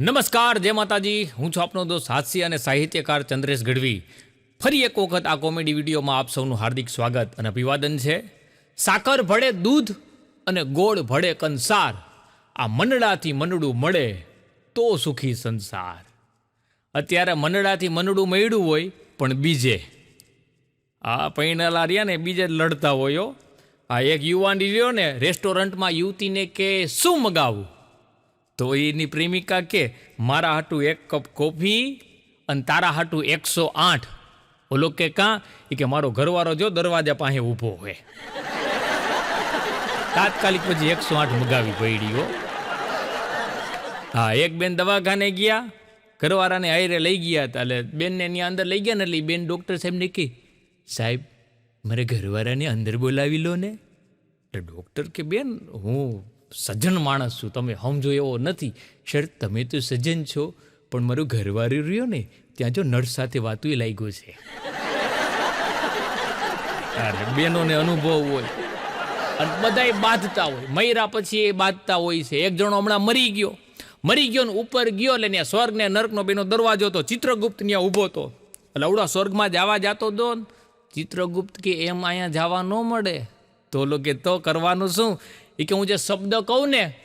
નમસ્કાર, જય માતાજી. હું છું આપનો દોસ્ત હાસ્ય અને સાહિત્યકાર ચંદ્રેશ ગઢવી. ફરી એક વખત આ કોમેડી વિડીયોમાં આપ સૌનું હાર્દિક સ્વાગત અને અભિવાદન છે. સાકર ભળે દૂધ અને ગોળ ભળે કંસાર. આ મંડળાથી મંડળું મળે તો સુખી સંસાર. અત્યારે મંડળાથી મંડળું મળ્યું હોય પણ બીજે. આ પૈણાલા રહ્યા ને, બીજે લડતા હોય. આ એક યુવાન રહ્યો ને, રેસ્ટોરન્ટમાં યુવતીને કે, શું મગાવું? તો એની પ્રેમિકા કે, મારા હાટું એક કપ કોફી અને તારા હાટું એકસો આઠ. ઓલો કે, કાં? એ કે, મારો ઘરવાળો જો દરવાજા પાસે ઊભો હોય. તાત્કાલિક પછી એકસો આઠ મગાવી પડી હો. એક બેન દવાખાને ગયા, ઘરવાળાને આયરે લઈ ગયા હતા, એટલે બેનને એની અંદર લઈ ગયા ને, એટલે બેન ડૉક્ટર સાહેબને કહી, સાહેબ, મારે ઘરવાળાને અંદર બોલાવી લો ને. એટલે ડૉક્ટર કે, બેન, હું સજ્જન માણસ છું, તમે સમજો એવો નથી. સર તમે તો સજ્જન છો, પણ મારું ઘરવાળું રહ્યો ને, ત્યાં જો નર્સ સાથે વાતું લાગ્યું છે. અરે, બેનોને અનુભવ હોય. અને બધાય બાંધતા હોય. મયરા પછી એ બાંધતા હોય છે. એક જણો હમણાં મરી ગયો. મરી ગયો ને ઉપર ગયો એટલે ત્યાં સ્વર્ગ ને નર્કનો બેનો દરવાજો હતો. ચિત્રગુપ્ત ત્યાં ઊભો હતો. એટલે અવડા સ્વર્ગમાં જવા જતો દો ચિત્રગુપ્ત કે એમ અહીંયા જવા ન મળે. તો લોકો કે, તો કરવાનું શું? એ કે હું જે શબ્દ કહું ને,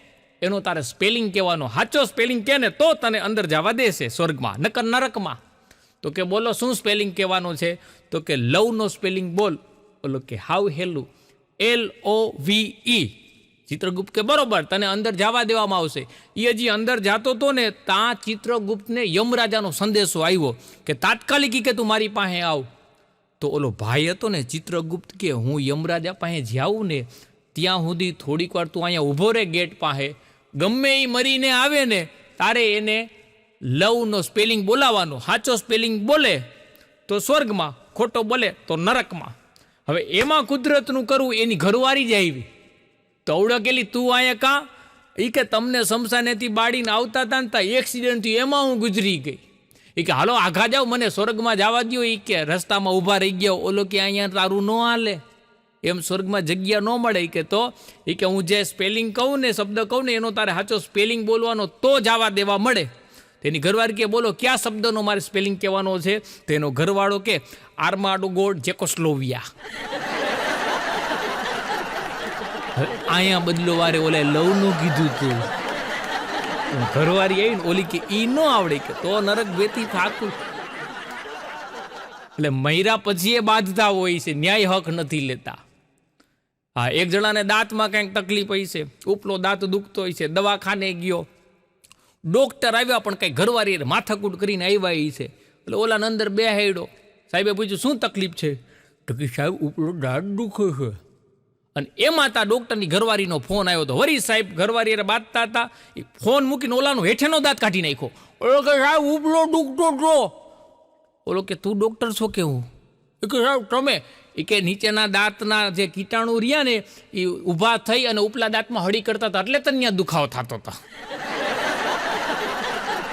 એનું તારે સ્પેલિંગ કહેવાનો. સાચો સ્પેલિંગ કહે ને, તો તને અંદર જવા દેશે સ્વર્ગમાં, નકર નરકમાં. તો કે બોલો, શું સ્પેલિંગ કહેવાનું છે? તો કે લવનો સ્પેલિંગ બોલ. બોલો કે, હાઉ હેલું એલ ઓ વી ઈ ચિત્રગુપ્ત કે બરોબર, તને અંદર જવા દેવામાં આવશે. એ હજી અંદર જાતો હતો ને, ત્યાં ચિત્રગુપ્તને યમરાજાનો સંદેશો આવ્યો કે, તાત્કાલિક કે તું મારી પાસે આવ. તો ઓલો ભાઈ હતો ને, ચિત્રગુપ્ત કે, હું યમરાજા પાસે જાઉં ને ત્યાં સુધી થોડીક વાર તું અહીંયા ઊભો રહે ગેટ પાસે. ગમે એ મરીને આવે ને, તારે એને લવનો સ્પેલિંગ બોલાવવાનો સાચો સ્પેલિંગ બોલે તો સ્વર્ગમાં, ખોટો બોલે તો નરકમાં. હવે એમાં કુદરતનું કરવું એની ઘરવારી જ આવી. તો અવડકેલી તું અહીંયા કાં? એ કે, તમને શમશાનેથી બાળીને આવતા હતા ને ત્યાં એક્સિડન્ટ થયું, એમાં હું ગુજરી ગઈ. એ કે, હાલો, આઘા જાઓ, મને સ્વર્ગમાં જવા દો એ કે, રસ્તામાં ઊભા રહી ગયો. ઓલો કે, અહીંયા તારું ન હાલે. એમ સ્વર્ગમાં જગ્યા ન મળે કે તો એ કે હું જે સ્પેલિંગ કહું ને, શબ્દ કહું ને, એનો તારે સાચો સ્પેલિંગ બોલવાનો તો જવા દેવા મળે. તેની ઘરવાળી કે, બોલો, કયા શબ્દનો મારે સ્પેલિંગ કહેવાનો છે? તેનો ઘરવાળો કે, આર્માડો ગોડ જેકોસ્લોવિયા અહીંયા બદલો વારે ઓલે લવનું કીધું તું. ઘરવાળી આવીને ઓલી કે, ઈ ન આવડે કે, તો નરક વેતી થાકું એટલે મૈરા પછી એ બાંધતા હોય છે, ન્યાય હક નથી લેતા. હા, એક જણાને દાંતમાં કંઈક તકલીફ હોય છે, ઉપલો દાંત દુખતો હોય છે, દવાખાને ગયો. ડોક્ટર આવ્યા પણ કંઈ ઘરવારી માથાકૂટ કરીને આવ્યા એ છે. એટલે ઓલાને અંદર બે હેડો સાહેબે પૂછ્યું, શું તકલીફ છે? તો કે, સાહેબ, ઉપલો દાંત દુખે છે. અને એમાં તા ડૉક્ટરની ઘરવાળીનો ફોન આવ્યો હતો વરી સાહેબ ઘરવાળી હારે બાંધતા હતા. એ ફોન મૂકીને ઓલાનો હેઠેનો દાંત કાઢી નાખ્યો. ઓલો કે, સાહેબ, ઉપલો દુખતો છો. ઓલો કે, તું ડૉક્ટર છો કે હું? કે, સાહેબ, તમે એ કે નીચેના દાંતના જે કીટાણુ રહ્યા ને એ ઊભા થઈ અને ઉપલા દાંતમાં હળી કરતા હતા, એટલે તને ત્યાં દુખાવો થતો હતો.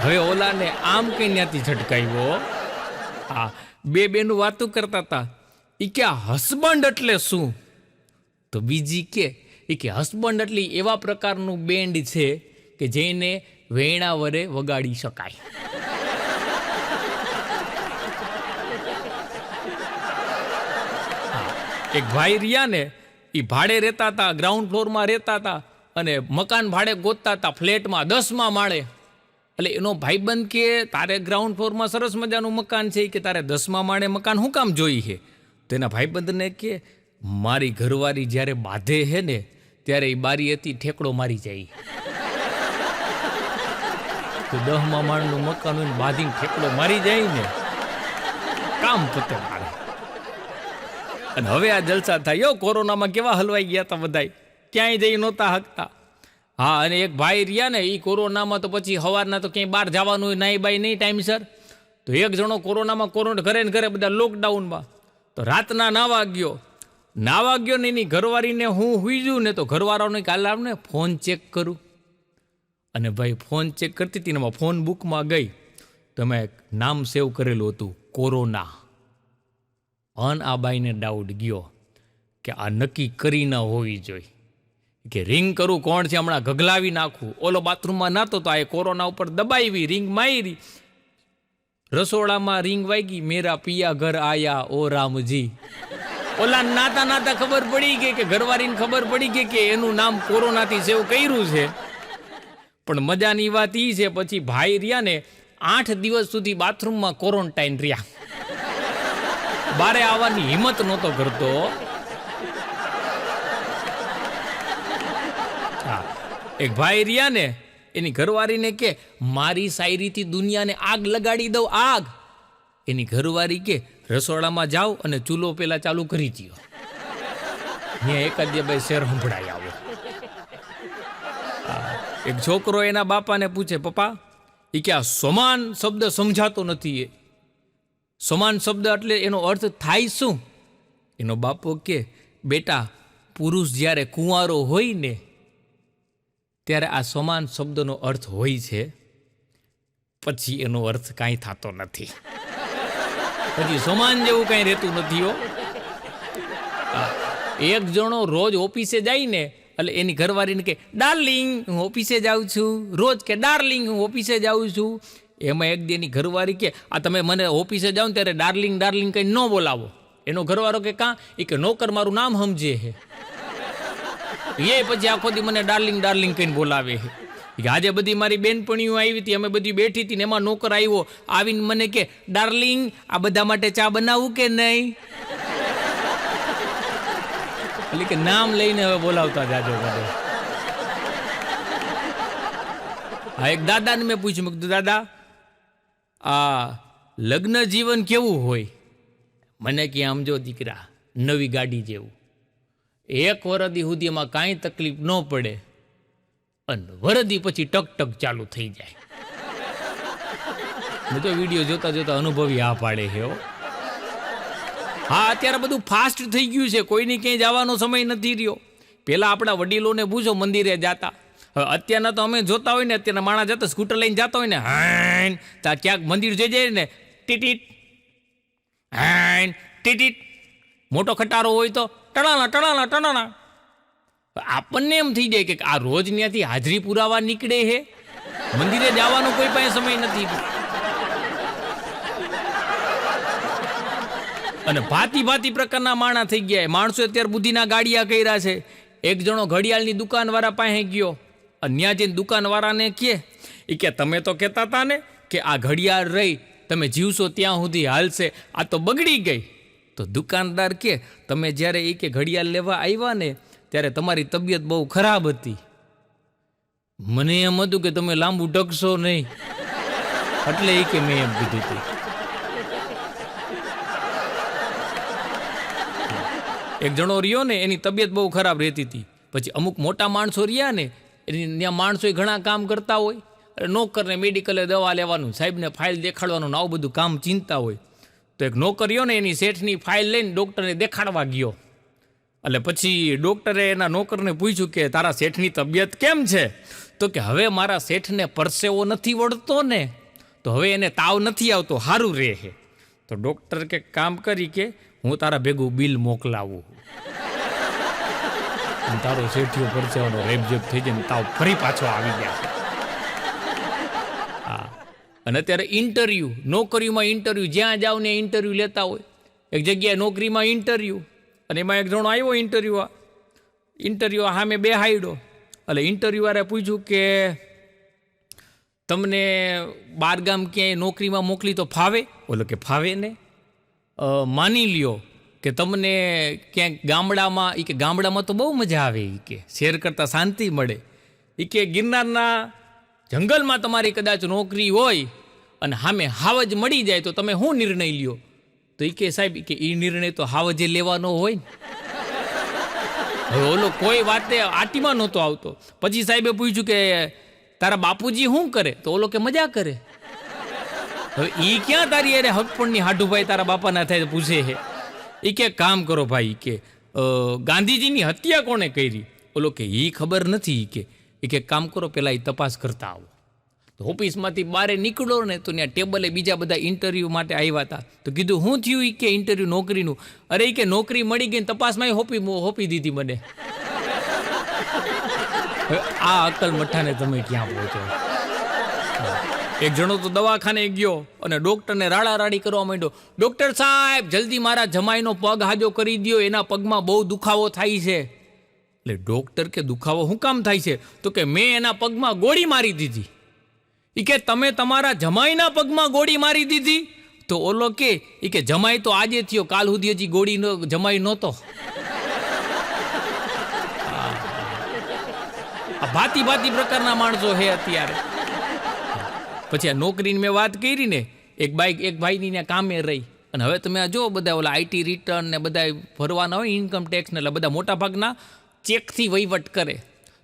હવે ઓલાને આમ કઈ ત્યાંથી ઝટકાવ્યો હા, બે બેનું વાતું કરતા હતા. એ કે હસબન્ડ એટલે શું? તો બીજી કે એ કે, હસબન્ડ એટલે એવા પ્રકારનું બેન્ડ છે કે જેને વેણા વરે વગાડી શકાય. એક ભાઈ રહ્યા ને એ ભાડે રહેતા હતા ગ્રાઉન્ડ ફ્લોરમાં રહેતા હતા અને મકાન ભાડે ગોતતા હતા, ફ્લેટમાં દસમાં માળે. એટલે એનો ભાઈબંધ કે, તારે ગ્રાઉન્ડ ફ્લોરમાં સરસ મજાનું મકાન છે કે તારે દસમા માળે મકાન શું કામ જોઈ છે તો એના ભાઈબંધને કે, મારી ઘરવાળી જ્યારે બાંધે છે ને, ત્યારે એ બારી હતી, ઠેકડો મારી જાય. તો દહમા માળનું મકાન હોય બાંધીને ઠેકડો મારી જાય ને. કામ પતે અને હવે આ જલસા થાય. કોરોનામાં કેવા હલવાઈ ગયા હતા બધાય? ક્યાંય જઈ નહોતા હકતા. હા, અને એક ભાઈ રહ્યા ને એ કોરોનામાં તો પછી સવારના તો ક્યાંય બહાર જવાનું હોય નાઈ બાઈ નહીં ટાઈમસર તો એક જણો કોરોનામાં કોરોના ઘરે ને ઘરે બધા લોકડાઉનમાં તો રાતના નાવા ગયો. નાવા ગયો ને એની ઘરવાળીને હું હુઈજું ને તો ઘરવાળાને કાલે આવને ફોન ચેક કરું. અને ભાઈ ફોન ચેક કરતી હતી ને ફોન બુકમાં ગઈ. તો મેં નામ સેવ કરેલું હતું, કોરોના. અન આ બાઈને ડાઉટ ગયો કે આ નક્કી કરી ન હોવી જોઈએ. કે રિંગ કરું કોણ છે હમણાં ગગલાવી નાખું? ઓલો બાથરૂમમાં નાતો તો આ કોરોના ઉપર દબાવી રિંગ મારી. રસોડામાં રિંગ વાગી, મેરા પિયા ઘર આયા, ઓ રામજી. ઓલા નાતા નાતા ખબર પડી ગઈ કે ઘરવાળીને ખબર પડી ગઈ કે એનું નામ કોરોનાથી સેવ કર્યું છે. પણ મજાની વાત એ છે, પછી ભાઈ રહ્યા ને આઠ દિવસ સુધી બાથરૂમમાં ક્વોરન્ટાઇન રહ્યા. બારે આવવાની હિંમત નહોતો કરતો. એક ભાઈ રહ્યા ને, એની ઘરવાળીને કે, મારી શાયરીથી દુનિયાને આગ લગાડી દઉં, આગ. એની ઘરવાળી કે, રસોડામાં જાઓ અને ચૂલો પેલા ચાલુ કરી દો ત્યાં એકાદ ભાઈ શેર સંભળાઈ આવો. એક છોકરો એના બાપાને પૂછે, પપ્પા એ કે આ સમાન શબ્દ સમજાતો નથી એ? સમાન શબ્દ એટલે એનો અર્થ થાય શું? એનો બાપો કે, બેટા, પુરુષ જ્યારે કુંવારો હોય ને, ત્યારે આ સમાન શબ્દનો અર્થ હોય છે. પછી એનો અર્થ કાંઈ થતો નથી. પછી સમાન જેવું કાંઈ રહેતું નથી હો. એક જણો રોજ ઓફિસે જાય ને, એટલે એની ઘરવાળીને કે ડાર્લિંગ હું ઓફિસે જાઉં છું. રોજ કે ડાર્લિંગ હું ઓફિસે જાઉં છું. એમાં એક દેની ઘરવાળી કે, આ તમે મને ઓફિસે જાઓ ને ત્યારે ડાર્લિંગ ડાર્લિંગ કંઈ ન બોલાવો. એનો ઘરવાળો કે, કાં? એ કે, નોકર મારું નામ સમજે હે. એ પછી આખો દી મને ડાર્લિંગ ડાર્લિંગ કહીને બોલાવે હે. આજે બધી મારી બેનપણીઓ આવી હતી, અમે બધી બેઠી હતી ને એમાં નોકર આવ્યો. આવીને મને કે, ડાર્લિંગ, આ બધા માટે ચા બનાવું કે નહીં? એટલે કે, નામ લઈને હવે બોલાવતા જાજો બધો. હા, એક દાદાને મેં પૂછ્યું દાદા આ લગ્ન જીવન કેવું હોય? મને કે આમ જો દીકરા, નવી ગાડી જેવું. એક વરદી સુધી એમાં કાંઈ તકલીફ ન પડે અને વરદી પછી ટક ટક ચાલુ થઈ જાય. હું તો વીડિયો જોતા જોતા અનુભવી આ પાડે છે હો. અત્યારે બધું ફાસ્ટ થઈ ગયું છે. કોઈની ક્યાંય જવાનો સમય નથી રહ્યો. પેલા આપણા વડીલોને પૂછો, મંદિરે જાતા. અત્યારના તો અમે જોતા હોય ને, અત્યારના માણસ જતા સ્કૂટર લઈને જતા હોય ને, હાઈન ત્યાં ક્યાંક મંદિર જોઈ જાય ને, ટીટીટ, હાઈન, ટીટીટ. મોટો ખટારો હોય તો ટણાના ટણાના ટણાના આપણને એમ થઈ જાય કે આ રોજ ત્યાંથી હાજરી પુરાવા નીકળે હે? મંદિરે જવાનો કોઈ પાસે સમય નથી. અને ભાતી ભાતી પ્રકારના માણા થઈ ગયા. માણસો અત્યારે બુદ્ધિના ગાડિયા કર્યા છે. એક જણો ઘડિયાળની દુકાનવાળા પાસે ગયો. ત્યાં જઈને દુકાનવાળાને કહે એ કે, તમે તો કહેતા હતા ને કે આ ઘડિયાળ રહી, તમે જીવશો ત્યાં સુધી હાલશે, આ તો બગડી ગઈ. તો દુકાનદાર કે તમે જ્યારે એ કે ઘડિયાળ લેવા આવ્યા ને, ત્યારે તમારી તબિયત બહુ ખરાબ હતી. મને એમ હતું કે, તમે લાંબુ ટકશો નહીં. એટલે એ કે, મેં એમ કીધું હતું એક જણો રહ્યો ને, એની તબિયત બહુ ખરાબ રહેતી હતી. પછી અમુક મોટા માણસો રહ્યા ને ત્યાં માણસો ઘણા કામ કરતા હોય. નોકરને મેડિકલે દવા લેવાનું, સાહેબને ફાઇલ દેખાડવાનું આવું બધું કામ ચિંતા હોય. તો એક નોકર ને એની શેઠની ફાઇલ લઈને ડૉક્ટરને દેખાડવા ગયો. એટલે પછી ડૉક્ટરે એના નોકરને પૂછ્યું કે તારા શેઠની તબિયત કેમ છે? તો કે હવે મારા શેઠને પરસેવો નથી વળતો ને, તો હવે એને તાવ નથી આવતો સારું રહે તો ડૉક્ટર કે કામ કરી કે હું તારા ભેગું બિલ મોકલાવું. તારો શેઠિયો પરસેવાનો રેબજેબ થઈ ને તાવ ફરી પાછો આવી ગયા. હા. અને અત્યારે ઇન્ટરવ્યૂ નોકરીમાં ઇન્ટરવ્યૂ જ્યાં જાઓ ને ઇન્ટરવ્યૂ લેતા હોય. એક જગ્યાએ નોકરીમાં ઇન્ટરવ્યૂ અને એમાં એક જણો આવ્યો ઇન્ટરવ્યૂ ઇન્ટરવ્યૂ સામે બે હાઈડો એટલે ઇન્ટરવ્યુવારે પૂછ્યું કે, તમને બારગામ ક્યાંય નોકરીમાં મોકલી તો ફાવે? ઓલો કે, ફાવે ને? માની લ્યો. કે તમને ક્યાંક ગામડામાં એ કે ગામડામાં તો બહુ મજા આવે એ કે, શેર કરતાં શાંતિ મળે. એ કે ગિરનારના જંગલમાં તમારી કદાચ નોકરી હોય અને સામે હાવજ મળી જાય તો તમે શું નિર્ણય લ્યો? તો એ કે સાહેબ કે એ નિર્ણય તો હાવજે લેવાનો હોય ને. ઓલો કોઈ વાતે આટીમાં નહોતો આવતો. પછી સાહેબે પૂછ્યું કે, તારા બાપુજી શું કરે? તો ઓલો કે, મજા કરે. હવે એ ક્યાં તારી અરે હકપણની હાડુભાઈ તારા બાપાના થાય પૂછે છે. એ કે, કામ કરો ભાઈ કે ગાંધીજીની હત્યા કોણે કરી? ઓલો કે એ ખબર નથી કે એ કે, કામ કરો પહેલાં એ તપાસ કરતા આવો. તો ઓફિસમાંથી બારે નીકળો ને તો ત્યાં ટેબલે બીજા બધા ઇન્ટરવ્યૂ માટે આવ્યા હતા તો કીધું શું થયું એ કે, ઇન્ટરવ્યૂ નોકરીનું. અરે એ કે, નોકરી મળી ગઈ તપાસમાં હોપી હોપી દીધી મને. આ અકલ મઠાને તમે ક્યાં પહોંચો એક જણો તો દવાખાને ગયો અને ડોક્ટરને રાડા રાડી કરવા માંડ્યો. ડોક્ટર સાહેબ, જલ્દી મારા જમાઈનો પગ હાજો કરી દ્યો, એના પગમાં બહુ દુખાવો થાય છે. એટલે ડોક્ટર કે દુખાવો શું કામ થાય છે? તો કે મેં એના પગમાં ગોળી મારી દીધી. એ કે તમે તમારા જમાઈના પગમાં ગોળી મારી દીધી? તો ઓલો કે એ કે જમાઈ તો આજે થયો, કાલ સુધી હજી ગોળી જમાઈ નહોતો. ભાતી ભાતી પ્રકારના માણસો હે અત્યારે. પછી આ નોકરીની મેં વાત કરી ને, એક બાઈક, એક ભાઈની ત્યાં કામે રહી. અને હવે તમે આ જો બધા ઓલા આઈટી રિટર્ન ને બધા ભરવાના હોય ઇન્કમ ટેક્સ ને, એટલે બધા મોટા ભાગના ચેકથી વહીવટ કરે.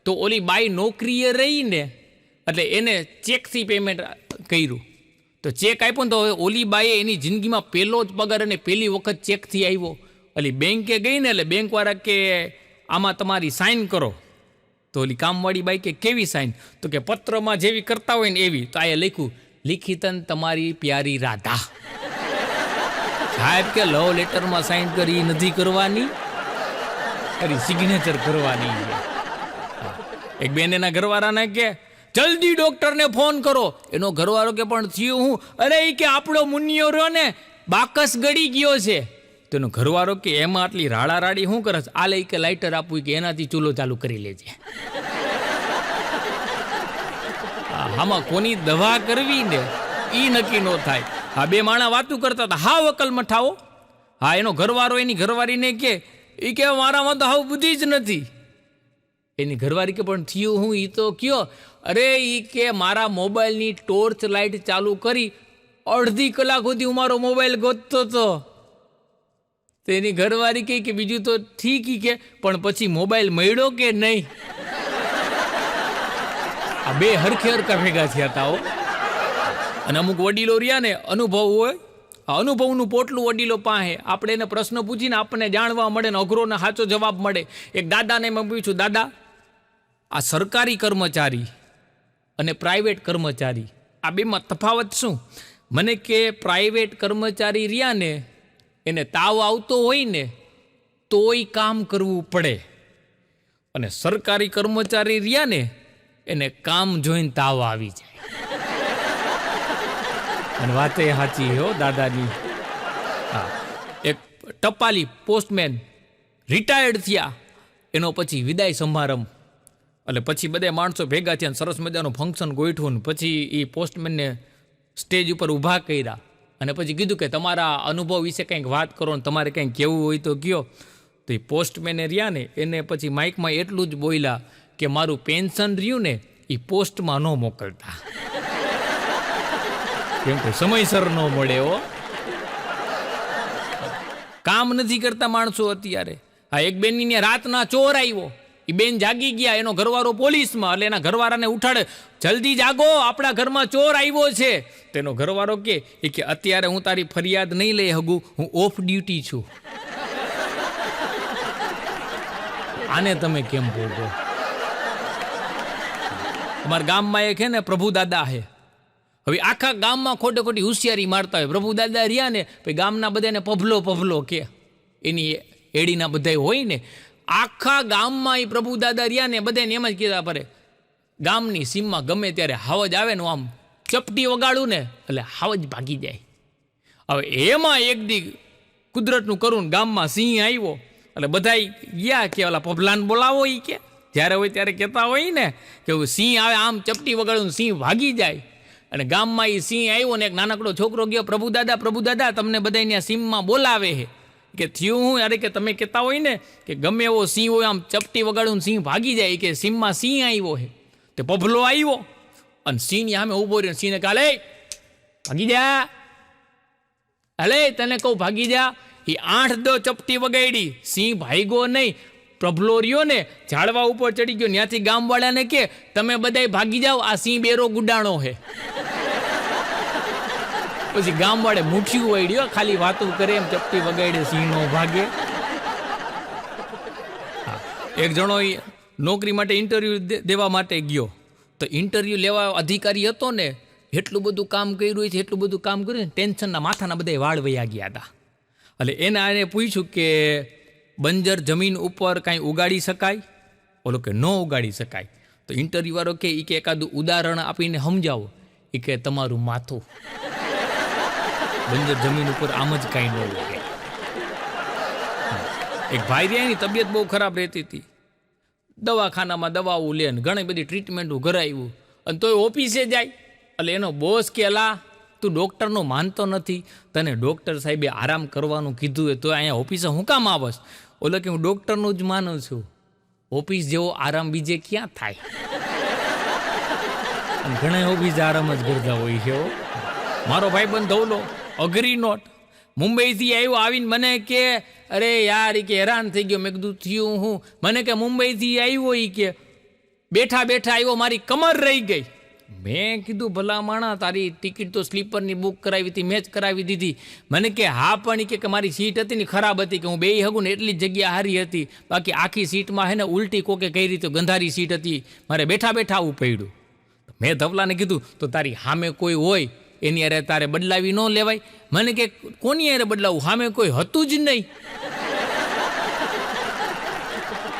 તો ઓલી બાઈ નોકરીએ રહી ને, એટલે એને ચેકથી પેમેન્ટ કર્યું. તો ચેક આપ્યો ને તો હવે ઓલી બાઈએ એની જિંદગીમાં પહેલો જ પગાર અને પહેલી વખત ચેકથી આવ્યો. એટલે બેંકે ગઈ ને, એટલે બેંકવાળા કે આમાં તમારી સાઇન કરો. તો ઓલી કામવાળી બાઈકે કેવી સાઇન તો કે પત્રમાં જેવી કરતા હોય ને એવી. તો આ લખ્યું, લિખિતન તમારી પ્યારી રાધા. સાહેબ કે, લવ લેટરમાં સાઇન કરી નથી કરવાની કરી સિગ્નેચર કરવાની. એક બેન એના ઘરવાળાને કે, જલ્દી ડોક્ટરને ફોન કરો. એનો ઘરવાળો કે, પણ થયું હું? અરે એ કે, આપણો મુનિયો રહ્યો ને, બાકસ ગળી ગયો છે. તો એનો ઘરવાળો કે એમાં આટલી રાડા રાડી શું કરે છે? આ લઈ કે લાઇટર આપવું કે એનાથી ચૂલો ચાલુ કરી લેજે. આમાં કોની દવા કરવી ને એ નક્કી નો થાય. હા બે માણા વાતું કરતા હતા. હા, વકલ મઠાવો હા, એનો ઘરવાળો એની ઘરવાળીને કે એ કે મારામાં તો હાવ બુદ્ધિ જ નથી. એની ઘરવાળી કે, પણ થયું હું એ તો કયો? અરે એ કે મારા મોબાઈલની ટોર્ચ લાઇટ ચાલુ કરી અડધી કલાક સુધી હું મારો મોબાઈલ ગોતતો હતો તો એની ઘરવાળી કહે કે બીજું તો ઠીક કે, પણ પછી મોબાઈલ મળ્યો કે નહીં? આ બે હરખે હરખા ભેગા થયા હતા અને અમુક વડીલો રહ્યા ને, અનુભવ હોય અનુભવનું પોટલું વડીલો પાસે. આપણે એને પ્રશ્ન પૂછીને આપણને જાણવા મળે ને અઘરોને સાચો જવાબ મળે. એક દાદાને મેં પૂછ્યું, દાદા, આ સરકારી કર્મચારી અને પ્રાઇવેટ કર્મચારી, આ બેમાં તફાવત શું? મને કે, પ્રાઇવેટ કર્મચારી રહ્યા ને એને તાવ આવતો હોય ને તોય કામ કરવું પડે. અને સરકારી કર્મચારી રહ્યા ને, એને કામ જોઈને તાવ આવી જાય. અને વાત સાચી હો દાદાની હા, એક ટપાલી પોસ્ટમેન રિટાયર્ડ થયા. એનો પછી વિદાય સમારંભ. એટલે પછી બધા માણસો ભેગા થયા સરસ મજાનું ફંક્શન ગોઠવું પછી એ પોસ્ટમેનને સ્ટેજ ઉપર ઊભા કર્યા. અને પછી કીધું કે તમારા અનુભવ વિશે કંઈક વાત કરો ને તમારે કંઈક કહેવું હોય તો કયો. તો એ પોસ્ટમેને રહ્યા ને, એને પછી માઇકમાં એટલું જ બોલ્યા કે મારું પેન્શન રહ્યું ને, એ પોસ્ટમાં ન મોકલતા. કેમ કે સમયસર ન મળે હો. કામ નથી કરતા માણસો અત્યારે. આ એક બેનની રાતના ચોર આવ્યો. એ બેન જાગી ગયા, એનો ઘરવાળો પોલીસમાં, એટલે એના ઘરવાળાને ઉઠાડે, જલ્દી જાગો, આપણા ઘરમાં ચોર આવ્યો છે. તેનો ઘરવાળો કે, એ કે અત્યારે હું તારી ફરિયાદ નહીં લઈ હગું હું ઓફ ડ્યુટી છું. આને તમે કેમ બોલો અમારા ગામમાં એક હે ને, પ્રભુ દાદા હે. હવે આખા ગામમાં ખોટે ખોટી હોશિયારી મારતા હોય. પ્રભુ દાદા રહ્યા ને ગામના બધાને પભલો પભલો કે. એની એડીના બધા હોય ને આખા ગામમાં એ પ્રભુ દાદા રહ્યા ને બધાને એમ જ કીધા પરે ગામની સીમમાં ગમે ત્યારે હાવજ આવે ને આમ ચપટી વગાડું ને, એટલે હાવજ ભાગી જાય. હવે એમાં એક દી કુદરતનું કરું ગામમાં સિંહ આવ્યો, એટલે બધાય ગયા કે ઓલા પભલાન બોલાવો એ કે. જ્યારે હોય ત્યારે કહેતા હોય ને કે સિંહ આવે આમ ચપટી વગાડું સિંહ ભાગી જાય. અને ગામમાં એ સિંહ આવ્યો ને એક નાનકડો છોકરો ગયો, પ્રભુ દાદા પ્રભુ દાદા, તમને બધા ત્યાં સિંહમાં બોલાવે છે કે થયું હું? અરે કે તમે કહેતા હોય ને કે ગમે એવો સિંહ હોય, આમ ચપટી વગાડું સિંહ ભાગી જાય, કે સિંહમાં સિંહ આવ્યો હે, તે પભલો આવ્યો. અને સિંહની સામે ઊભો રહ્યો સિંહને કાલે ભાગી જા. હલે તને કહું, ભાગી જા. એ આઠ દો ચપટી વગાડી, સિંહ ભાગ્યો નહીં. પ્રભલો રહ્યો ને, ઝાડવા ઉપર ચડી ગયો. ત્યાંથી ગામવાળાને કે, તમે બધાય ભાગી જાઓ, આ સિંહ બેરો ગુડાણો હે. પછી ગામવાળે મુઠ્યું વળ્યો ખાલી વાતું કરે એમ ચપટી વગાડે, સિંહનો ભાગે. એક જણો નોકરી માટે ઇન્ટરવ્યૂ દેવા માટે ગયો. તો ઇન્ટરવ્યૂ લેવા અધિકારી હતો ને, એટલું બધું કામ કર્યું છે, એટલું બધું કામ કર્યું ટેન્શનના માથાના બધા વાળ વયા ગયા હતા. એટલે એને આને પૂછ્યું કે, બંજર જમીન ઉપર કાંઈ ઉગાડી શકાય? ઓલો કે, ન ઉગાડી શકાય. તો ઇન્ટરવ્યુ વાળો કે એ કે એકાદું ઉદાહરણ આપીને સમજાવો. એ કે, તમારું માથું. બંજર જમીન ઉપર આમ જ કાંઈ ન લાગે એક ભાઈ રહ્યા એની તબિયત બહુ ખરાબ રહેતી હતી. દવાખાનામાં દવાઓ લે ને ઘણી બધી ટ્રીટમેન્ટો કરાવ્યું અને તોય ઓફિસે જાય. એટલે એનો બોસ કે, લા, તું ડૉક્ટરનો માનતો નથી. તને ડૉક્ટર સાહેબે આરામ કરવાનું કીધું હોય તો અહીંયા ઓફિસે હું કામ આવસ ઓલો કે, હું ડૉક્ટરનું જ માનું છું. ઓફિસ જેવો આરામ બીજે ક્યાં થાય? ઘણા ઓફિસ આરામ જ કરતા હોય છે. મારો ભાઈ બંધ ધવલો અઘરી નોટ મુંબઈથી આવ્યો આવીને મને કે, અરે યાર એ કે હેરાન થઈ ગયો. મેં કીધું, થયું હું? મને કે, મુંબઈથી આવ્યો ઈ કે. બેઠા બેઠા આવ્યો, મારી કમર રહી ગઈ. મેં કીધું, ભલા માણા તારી ટિકિટ તો સ્લીપરની બુક કરાવી હતી મેચ કરાવી દીધી. મને કે, હા, પણ કે મારી સીટ હતી ને ખરાબ હતી, કે હું બે હગું ને એટલી જ જગ્યા હારી હતી. બાકી આખી સીટમાં હે ને ઉલટી કોકે કઈ રીતે ગંધારી સીટ હતી. મારે બેઠા બેઠા આવું પડ્યું. મેં ધવલાને કીધું, તો તારી સામે કોઈ હોય એની અરે તારે બદલાવી ન લેવાય. મને કે, કોની અરે બદલાવું? સામે કોઈ હતું જ નહીં.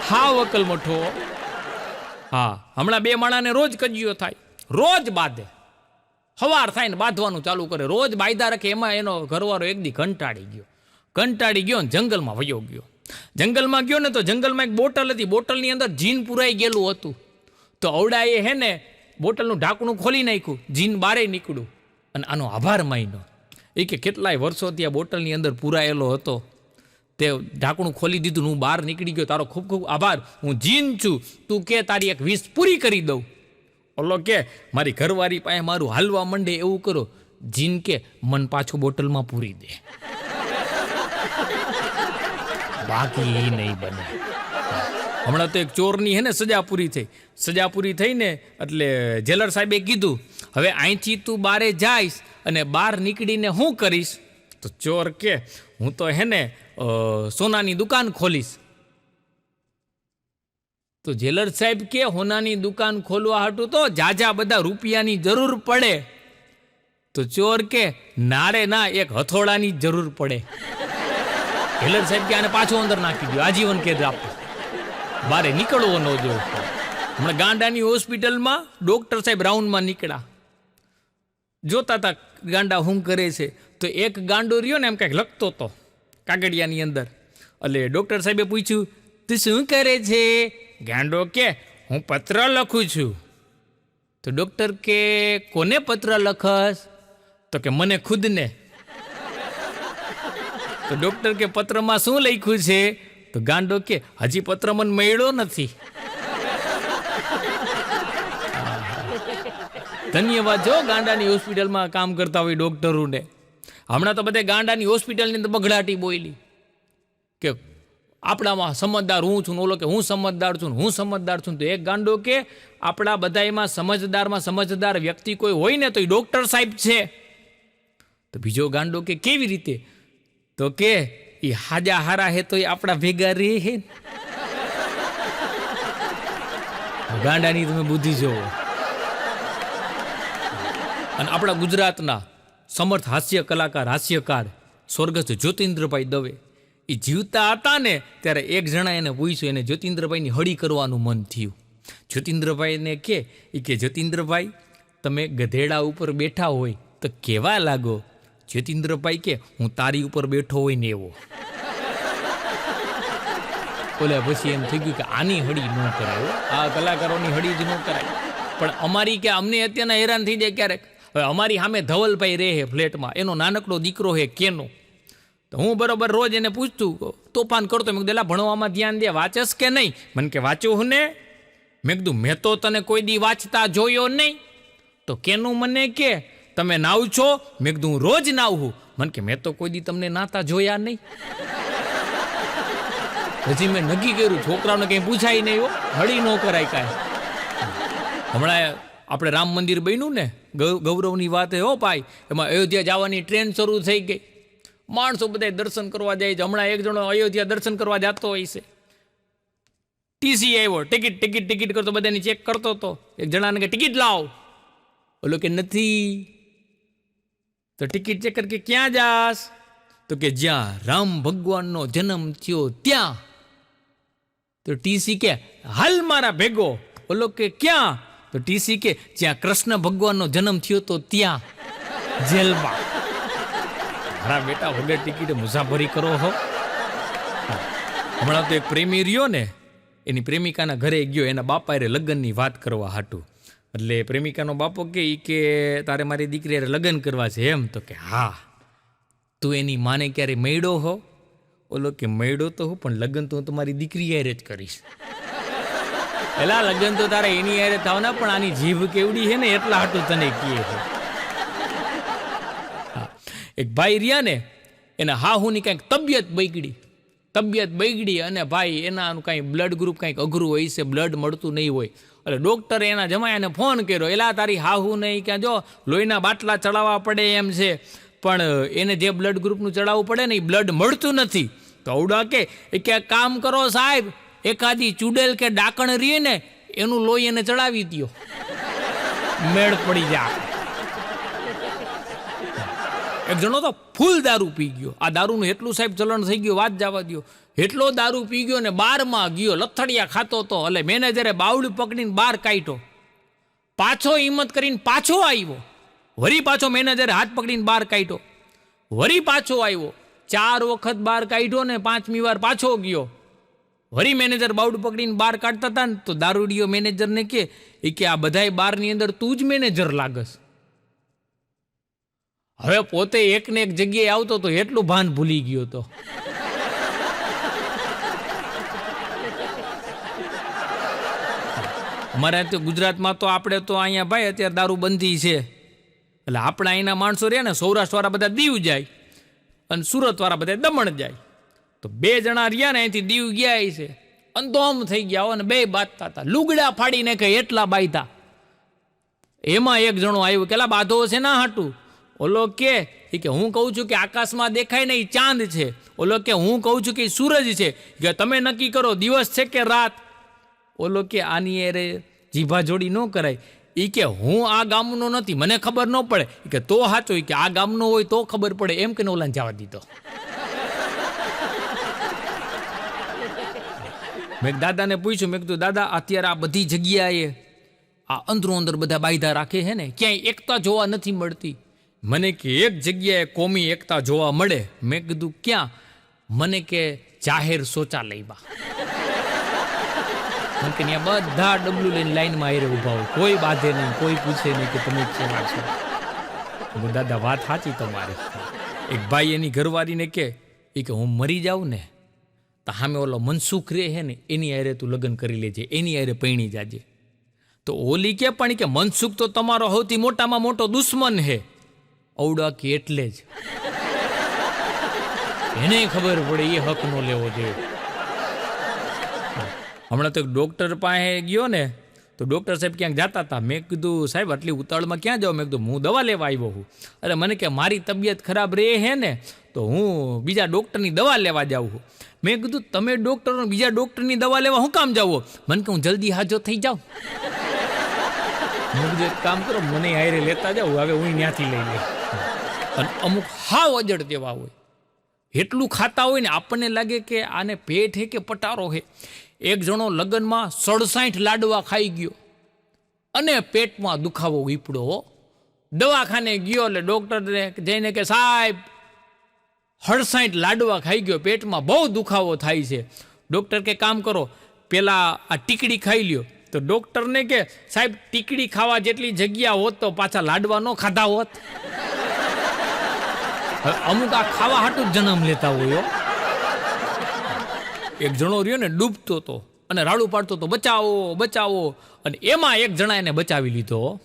હા, વકલ મઠો હા, હમણાં બે માણાને રોજ કજિયો થાય. રોજ બાંધે. હવાર થાય ને બાંધવાનું ચાલુ કરે. રોજ બાયદા રાખે, એમાં એનો ઘરવાળો એક દી કંટાળી ગયો. કંટાળી ગયો ને જંગલમાં વયો ગયો. જંગલમાં ગયો ને તો જંગલમાં એક બોટલ હતી. બોટલની અંદર જીન પુરાઈ ગયેલું હતું. તો અવડાએ હે ને બોટલનું ઢાંકણું ખોલી નાખ્યું. જીન બારે નીકળ્યું. અને આનો આભાર માન્યો. એ કે કેટલાય વર્ષોથી આ બોટલની અંદર પૂરાયેલો હતો. તે ઢાંકણું ખોલી દીધું હું બહાર નીકળી ગયો. તારો ખૂબ ખૂબ આભાર. હું જીન છું. તું કે તારી એક વીસ પૂરી કરી દઉં. ઓલો કે, મારી ઘરવાળી પાસે મારું હાલવા માંડે એવું કરો. જીન કે, મન પાછું બોટલમાં પૂરી દે. બાકી એ નહીં બને. હમણાં તો એક ચોરની હે ને સજા પૂરી થઈ. સજા પૂરી થઈને એટલે જેલર સાહેબે કીધું હવે અહીંથી તું બારે જઈશ અને બહાર નીકળીને હું કરીશ? તો ચોર કે, હું તો હેને સોનાની દુકાન ખોલીશ. તો જેલર સાહેબ કે, હોનાની દુકાન ખોલવા હાટું તો જાજા બધા રૂપિયાની જરૂર પડે. તો ચોર કે, નારે ના, એક હથોડાની જરૂર પડે. જેલર સાહેબ કે, આને પાછો અંદર નાખી દો આજીવન કેદ આપો. બારે નીકળવો ન જો હમણાં ગાંડાની હોસ્પિટલમાં ડોક્ટર સાહેબ રાઉન્ડમાં નીકળ્યા. જોતા હતા ગાંડા હું કરે છે, તો એક ગાંડો રહ્યો ને એમ કંઈક લખતો હતો કાગળિયાની અંદર. એટલે ડૉક્ટર સાહેબે પૂછ્યું, તું શું કરે છે? ગાંડો કે, હું પત્ર લખું છું. તો ડૉક્ટર કે, કોને પત્ર લખસ? તો કે, મને ખુદને. તો ડૉક્ટર કે, પત્રમાં શું લખ્યું છે? તો ગાંડો કે, હજી પત્ર મને મળ્યો નથી. ધન્યવાદ જો ગાંડાની હોસ્પિટલમાં કામ કરતા હોય ડૉક્ટરોને. હમણાં તો બધે ગાંડાની હોસ્પિટલની અંદર બગડાટી બોલી કે આપણામાં સમજદાર હું છું. ઓલો કે હું સમજદાર છું હું સમજદાર છું તો એક ગાંડો કે આપણા બધાયમાં સમજદારમાં સમજદાર વ્યક્તિ કોઈ હોય ને તો એ ડૉક્ટર સાહેબ છે. તો બીજો ગાંડો કે કેવી રીતે? તો કે એ હાજા હારા હે તો એ આપણા ભેગા રે હે ગાંડાની તમે બુદ્ધિ જોવો. અને આપણા ગુજરાતના સમર્થ હાસ્ય કલાકાર, હાસ્યકાર સ્વર્ગસ્થ જ્યોતિન્દ્રભાઈ દવે, એ જીવતા હતા ને ત્યારે એક જણા એને પૂછ્યું, એને જ્યોતિન્દ્રભાઈની હળી કરવાનું મન થયું? જ્યોતિન્દ્રભાઈને કે એ કે જ્યોતિન્દ્રભાઈ, તમે ગધેડા ઉપર બેઠા હોય તો કેવા લાગો? જ્યોતિન્દ્રભાઈ કે, હું તારી ઉપર બેઠો હોય ને એવો. ઓલે પછી એમ થઈ ગયું કે આની હળી ન કરાય. આ કલાકારોની હળી જ ન કરાય. પણ અમારી કે અમને અત્યારના હેરાન થઈ જાય ક્યારેક? હવે અમારી સામે ધવલભાઈ રહે ફ્લેટમાં. એનો નાનકડો દીકરો છે કેનો. તો હું બરોબર રોજ એને પૂછતું તોફાન કરતો મેં કીધું "એલા, ભણવામાં ધ્યાન દે વાંચસ કે નહીં? મને કે વાંચ્યું હું ને? મેં કીધું મેં તો તને કોઈ દી વાંચતા જોયો નહીં. તો કેનું મને કે તમે નાવ છો? મેં કીધું હું રોજ નાવું મને કે મેં તો કોઈ દી તમને નાતા જોયા નહીં. હજી મેં નક્કી કર્યું છોકરાઓને કંઈ પૂછાય નહીં હો હળી ન કરાય કાંઈ. હમણાં આપણે રામ મંદિર બન્યું ને ગૌરવની વાત હો ભાઈ, એમાં અયોધ્યા જવાની ટ્રેન શરૂ થઈ ગઈ. માણસો બધા દર્શન કરવા જાય છે. હમણાં એક જણો અયોધ્યા દર્શન કરવા જતો હોય છે. ટીસી આવ્યો, ટિકિટ ટિકિટ ટિકિટ કરતો, બધાની ચેક કરતો હતો. એક જણાને કે, ટિકિટ લાવ. ઓલો કે, નથી. તો ટિકિટ ચેક કર કે, ક્યાં જાસ તો કે, જ્યાં રામ ભગવાનનો જન્મ થયો ત્યાં. તો ટીસી કે, હાલ મારા ભેગો. ઓલો કે, ક્યાં? તો ટીસી કે, જ્યાં કૃષ્ણ ભગવાનનો જન્મ થયો તો ત્યાં જેલમાં. મારા બેટા વગર ટિકિટે મુસાફરી કરો હો. હમણાં તો એક પ્રેમી રહ્યો ને, એની પ્રેમિકાના ઘરે ગયો, એના બાપા એ લગ્નની વાત કરવા હાટું. એટલે પ્રેમિકાનો બાપો કે એ કે, તારે મારી દીકરી હારે લગ્ન કરવા છે. એમ તો કે, હા. તું એની માને ક્યારે મેળો હો? ઓલો કે, મેળો તો હું, પણ લગ્ન તો હું તમારી દીકરી હારે જ કરીશ. એલા, લગ્ન તો તારે એની હારે થવાના, પણ આની જીભ કેવડી છે ને, એટલા હાટું તને કીએ છે. એક ભાઈ રહ્યા ને, એના હાહુની કાંઈક તબિયત બગડી. તબિયત બગડી અને ભાઈ એનાનું કાંઈ બ્લડ ગ્રુપ કાંઈક અઘરું હોય છે બ્લડ મળતું નહીં હોય. એટલે ડૉક્ટરે એના જમાયાને ફોન કર્યો, એલા, તારી હાહુ નહીં, ક્યાં જો, લોહીના બાટલા ચડાવવા પડે એમ છે. પણ એને જે બ્લડ ગ્રુપનું ચડાવવું પડે ને, એ બ્લડ મળતું નથી. તો અવડા કે, એ કે કામ કરો સાહેબ? એકાદી ચૂડેલ કે ડાકણ રીએ ને, એનું લોહી એને ચડાવી દ્યો. મેળ પડી જા એક જણો તો ફૂલ દારૂ પી ગયો. આ દારૂનું એટલું સાહેબ ચલણ થઈ ગયું, વાત જવા દ્યો. એટલો દારૂ પી ગયો ને બારમાં ગયો, લથડિયા ખાતો તો. એટલે મેનેજરે બાવડું પકડીને બહાર કાઢ્યો. પાછો હિંમત કરીને પાછો આવ્યો. વરી પાછો મેનેજરે હાથ પકડીને બહાર કાઢ્યો. વરી પાછો આવ્યો. ચાર વખત બહાર કાઢ્યો ને પાંચમી વાર પાછો ગયો. વરી મેનેજર બાવડું પકડીને બહાર કાઢતા હતા ને તો દારૂડીયો મેનેજરને કે, એ કે આ બધાય બારની અંદર તું જ મેનેજર લાગસ. હવે પોતે એકને એક જગ્યાએ આવતો તો એટલું ભાન ભૂલી ગયો તો. અમારે તો ગુજરાતમાં તો આપણે તો અહીંયા ભાઈ અત્યારે દારૂ બંધી છે. એટલે આપણા અહીંના માણસો રહ્યા ને સૌરાષ્ટ્રવાળા બધા દીવ જાય અને સુરતવાળા બધા દમણ જાય. તો બે જણા રહ્યા ને અહીંથી દીવ ગયા છે. અંતોમ થઈ ગયા હોય ને બે બાંધતા હતા. લુગડા ફાડીને કે એટલા બાયતા એમાં એક જણો આવ્યો કેલા બાધો છે ના હાટું? ઓલો કે કે હું કહું છું કે આકાશમાં દેખાય એ ચાંદ છે. ઓલો કે, હું કહું છું કે સૂરજ છે. કે, તમે નક્કી કરો, દિવસ છે કે રાત? ઓલો કે, આની એરે જીભા જોડી ન કરાય. એ કે, હું આ ગામનો નથી, મને ખબર ન પડે. કે, તો સાચો કે, આ ગામનો હોય તો ખબર પડે. એમ કે ઓલાને જવા દીધો. મેં દાદાને પૂછ્યું, મેં કીધું, દાદા, અત્યારે આ બધી જગ્યાએ આ અંદરો અંદર બધા બાયધા રાખે છે ને? ક્યાંય એકતા જોવા નથી મળતી. મને કે, એક જગ્યાએ કોમી એકતા જોવા મળે? મેં કીધું, ક્યાં? મને કે, જાહેર શૌચાલયમાં. મને કે, ત્યાં બધા ડબલું લઈને લાઈનમાં આવીને ઊભા હોય. કોઈ બાંધે નહીં, કોઈ પૂછે નહીં કે તમે કેવા છો. દાદા, વાત સાચી તમારી. એક ભાઈ એની ઘરવાળીને કે એ કે, હું મરી જાઉં ને તો સામે ઓલો મનસુખ રે હે ને, એની આરે તું લગ્ન કરી લેજે, એની આરે પૈણી જાજે. તો ઓલી કે પણ કે મનસુખ તો તમારો સૌથી મોટામાં મોટો દુશ્મન હે. ઔડા એટલે જ. એને ખબર પડે, એ હક નો લેવો જોઈએ. હમણાં તો ડૉક્ટર પાસે ગયો ને, તો ડૉક્ટર સાહેબ ક્યાંક જતા હતા. મેં કીધું, સાહેબ, આટલી ઉતાળમાં ક્યાં જાઓ મેં કીધું, હું દવા લેવા આવ્યો છું. અરે મને કે, મારી તબિયત ખરાબ રહે હે ને તો હું બીજા ડૉક્ટરની દવા લેવા જાઉં મેં કીધું, તમે ડૉક્ટર બીજા ડૉક્ટરની દવા લેવા હું કામ જાવો મને કે હું જલ્દી હાજો થઈ જાઉં. મેં કીધું, એક કામ કરો, મને હારે લેતા જાઉં હવે હું ત્યાંથી લઈ લઈ અને અમુક હાવ અજડ જેવા હોય. એટલું ખાતા હોય ને આપણને લાગે કે આને પેટ હે કે પટારો હે. એક જણો લગ્નમાં સડસાઠ લાડવા ખાઈ ગયો. અને પેટમાં દુખાવો વીપડો દવાખાને ગયો એટલે ડૉક્ટરને જઈને કે, સાહેબ હડસાઠ લાડવા ખાઈ ગયો, પેટમાં બહુ દુખાવો થાય છે. ડૉક્ટર કે કામ કરો, પેલા આ ટીકડી ખાઈ લ્યો. તો ડૉક્ટરને કે, સાહેબ, ટીકડી ખાવા જેટલી જગ્યા હોત તો પાછા લાડવા ન ખાધા હોત. અમુક આ ખાવા હાટું જ જન્મ લેતા હોય એક જણો રહ્યો ને ડૂબતો હતો અને રાડું પાડતો તો, બચાવો બચાવો. અને એમાં એક જણા એને બચાવી લીધો.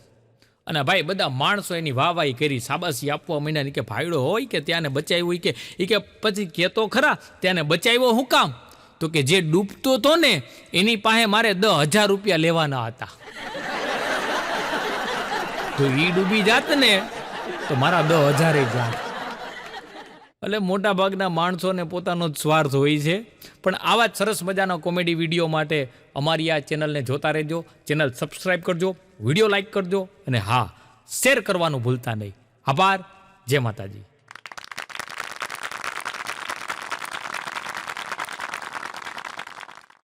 અને ભાઈ, બધા માણસો એની વાહવાહી કરી સાબાસી આપવા માંડ્યા કે ભાઈડો હોય કે ત્યાંને બચાવ્યો હોય કે એ કે પછી કહેતો ખરા, ત્યાંને બચાવ્યો હું કામ? તો કે જે ડૂબતો હતો ને, એની પાસે મારે દસ હજાર રૂપિયા લેવાના હતા. તો એ ડૂબી જાત ને, તો મારા દસ હજારે જાત. એટલે મોટા ભાગના માણસોને પોતાનો જ સ્વાર્થ હોય છે. પણ આવા જ સરસ મજાના કોમેડી વીડિયો માટે અમારી આ ચેનલને જોતા રહેજો. ચેનલ સબસ્ક્રાઈબ કરજો, વીડિયો લાઇક કરજો અને હા, શેર કરવાનું ભૂલતા નહીં. આભાર, જય માતાજી.